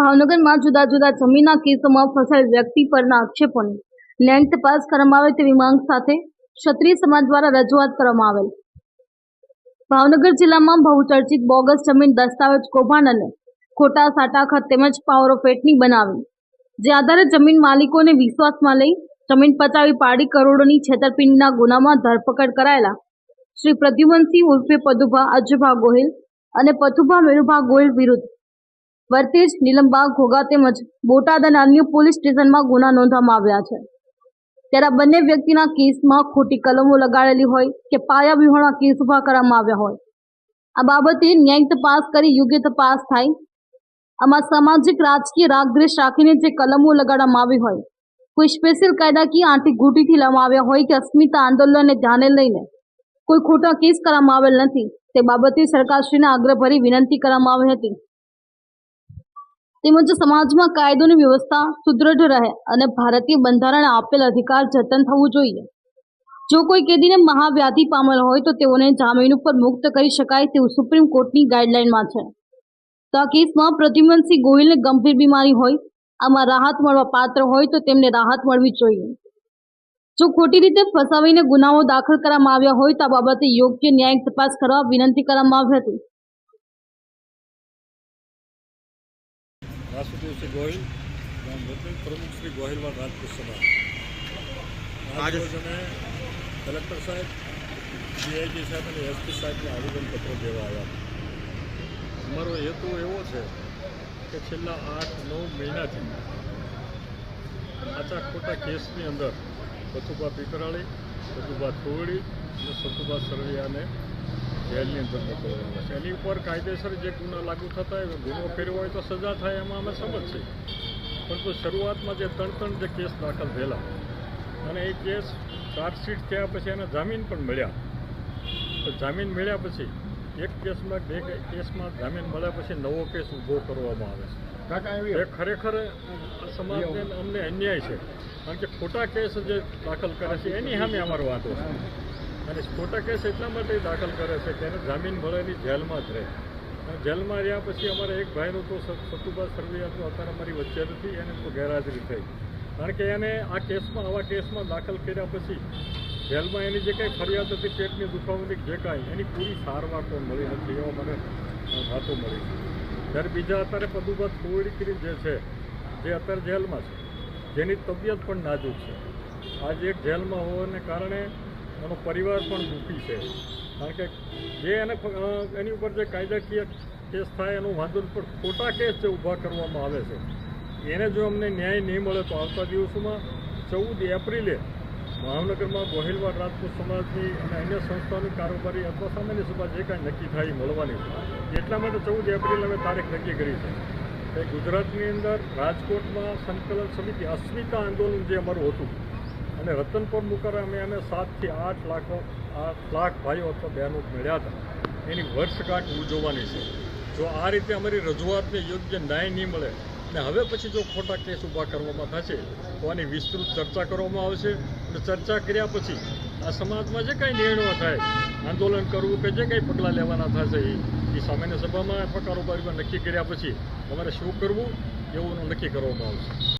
ભાવનગરમાં જુદા જુદા જમીનના કેસોમાં ફસાયેલ વ્યક્તિ પરના આક્ષેપોને લેન્ડ તપાસ કરવામાં આવે તેવી માંગ સાથે ક્ષત્રિય સમાજ દ્વારા રજૂઆત કરવામાં આવેલ. ભાવનગર જિલ્લામાં બહુચર્ચિત બોગસ જમીન દસ્તાવેજ કૌભાંડ અને ખોટા સાટાખત તેમજ પાવર ઓફ બનાવી. જે આધારે જમીન માલિકોને વિશ્વાસમાં લઈ જમીન પચાવી પાડી કરોડોની છેતરપિંડીના ગુનામાં ધરપકડ કરાયેલા શ્રી પ્રદ્યુમનસિંહ ઉર્ફે પદુભા અજુભા ગોહિલ અને પથુભા મેરુભા ગોહિલ વિરુદ્ધ વર્તેજ નીલમબાગ ઘોઘા તેમજ બોટાદ અને અન્ય પોલીસ સ્ટેશનમાં ગુના નોંધવામાં આવ્યા છે. ત્યારે બંને વ્યક્તિના કેસમાં ખોટી કલમો લગાડેલી હોય કે પાયા વિહોણા કેસ ઊભા કરવામાં આવ્યા હોય. આ બાબતે ન્યાયિક તપાસ કરી યોગ્ય તપાસ થાય. આમાં સામાજિક, રાજકીય રાગદ્વેષ રાખીને જે કલમો લગાડવામાં આવી હોય, કોઈ સ્પેશિયલ કાયદાકીય આર્થિક ઘૂંટીથી લાવવામાં આવ્યા હોય કે અસ્મિતા આંદોલનને ધ્યાને લઈને કોઈ ખોટા કેસ કરવામાં આવેલ નથી, તે બાબતે સરકારશ્રીને આગ્રહભરી વિનંતી કરવામાં આવી હતી. તેમજ સમાજમાં કાયદોની વ્યવસ્થા સુદૃઢ રહે અને ભારતીય બંધારણે આપેલ અધિકાર જતન થવું જોઈએ. જો કોઈ કેદીને મહાવ્યાધિ પામેલ હોય તો તેઓને જામીન ઉપર મુક્ત કરી શકાય તેવું સુપ્રીમ કોર્ટની ગાઈડલાઈનમાં છે. તો આ કેસમાં પ્રદ્યુમનસિંહ ગોહિલને ગંભીર બીમારી હોય, આમાં રાહત મળવા પાત્ર હોય તો તેમને રાહત મળવી જોઈએ. જો ખોટી રીતે ફસાવીને ગુનાઓ દાખલ કરવામાં આવ્યા હોય તો આ બાબતે યોગ્ય ન્યાયિક તપાસ કરવા વિનંતી કરવામાં આવી હતી. વાસુદેવસિંહ ગોહિલ ગામ વતન પ્રમુખ શ્રી ગોહિલવાડ રાજપૂત સમાજ આજ અમે કલેક્ટર સાહેબ ડીઆઈજી સાહેબ અને એસપી સાહેબને આવેદનપત્ર દેવા આવ્યા. અમારો હેતુ એવો છે કે છેલ્લા આઠ નવ મહિનાથી આચા ખોટા કેસની અંદર કથુભા પીકરાળી કથુભા થોડી અને સતુભા સરવૈયાને જેલની અંદર મોકલવાના છે. એની ઉપર કાયદેસર જે ગુના લાગુ થતા હોય ગુનો ફેરવો હોય તો સજા થાય એમાં અમે સમજ છે. પરંતુ શરૂઆતમાં જે ત્રણ ત્રણ જે કેસ દાખલ થયેલા અને એ કેસ ચાર્જશીટ થયા પછી એને જામીન પણ મળ્યા. તો જામીન મળ્યા પછી એક કેસમાં બે કેસમાં જામીન મળ્યા પછી નવો કેસ ઊભો કરવામાં આવે છે. એ ખરેખર સમાજને અમને અન્યાય છે. કારણ કે ખોટા કેસ જે દાખલ કરે છે એની સામે અમારો વાંધો છે. અને ખોટા કેસ એટલા માટે દાખલ કરે છે કે એને જામીન મળેલી જેલમાં જ રહે. જેલમાં રહ્યા પછી અમારે એક ભાઈનું તો સતુભા સરવૈયા તો અત્યારે અમારી વચ્ચે નથી, એને તો ગેરહાજરી થઈ. કારણ કે એને આ કેસમાં, આવા કેસમાં દાખલ કર્યા પછી જેલમાં એની જે કંઈ ફરિયાદ હતી, પેટની દુખાવાની જે કાંઈ, એની પૂરી સારવાર પણ મળી નથી એવા મને વાતો મળી જ્યારે બીજા અત્યારે પદુભા થોડી જે છે, જે અત્યારે જેલમાં છે, જેની તબિયત પણ નાજુક છે. આજે એક જેલમાં હોવાને કારણે એનો પરિવાર પણ દુઃખી છે. કારણ કે જે એને એની ઉપર જે કાયદાકીય કેસ થાય એનું વાંધો પણ ખોટા કેસ જે ઊભા કરવામાં આવે છે, એને જો અમને ન્યાય નહીં મળે તો આવતા દિવસોમાં ચૌદ એપ્રિલે ભાવનગરમાં ગોહિલવાડ રાજપૂત સમાજની અને અન્ય સંસ્થાઓની કારોબારી અથવા સામાન્ય સભા જે કાંઈ નક્કી થાય મળવાની એટલા માટે ચૌદ એપ્રિલ અમે તારીખ નક્કી કરી છે કે ગુજરાતની અંદર રાજકોટમાં સંકલન સમિતિ અસ્મિતા આંદોલન જે અમારું હતું અને રતનપુર મુકારામે અમે સાતથી આઠ લાખો, આઠ લાખ ભાઈઓ અથવા બહેનો મળ્યા હતા. એની વર્ષગાંઠ ઉજવવાની છે. જો આ રીતે અમારી રજૂઆતને યોગ્ય ન્યાય નહીં મળે ને હવે પછી જો ખોટા કેસ ઊભા કરવામાં થશે, તો આની વિસ્તૃત ચર્ચા કરવામાં આવશે અને ચર્ચા કર્યા પછી આ સમાજમાં જે કાંઈ નિર્ણયો થાય, આંદોલન કરવું કે જે કાંઈ પગલાં લેવાના થશે, એ એ સામાન્ય સભામાં અથવા કારોબારીમાં નક્કી કર્યા પછી અમારે શું કરવું, એવું નક્કી કરવામાં આવશે.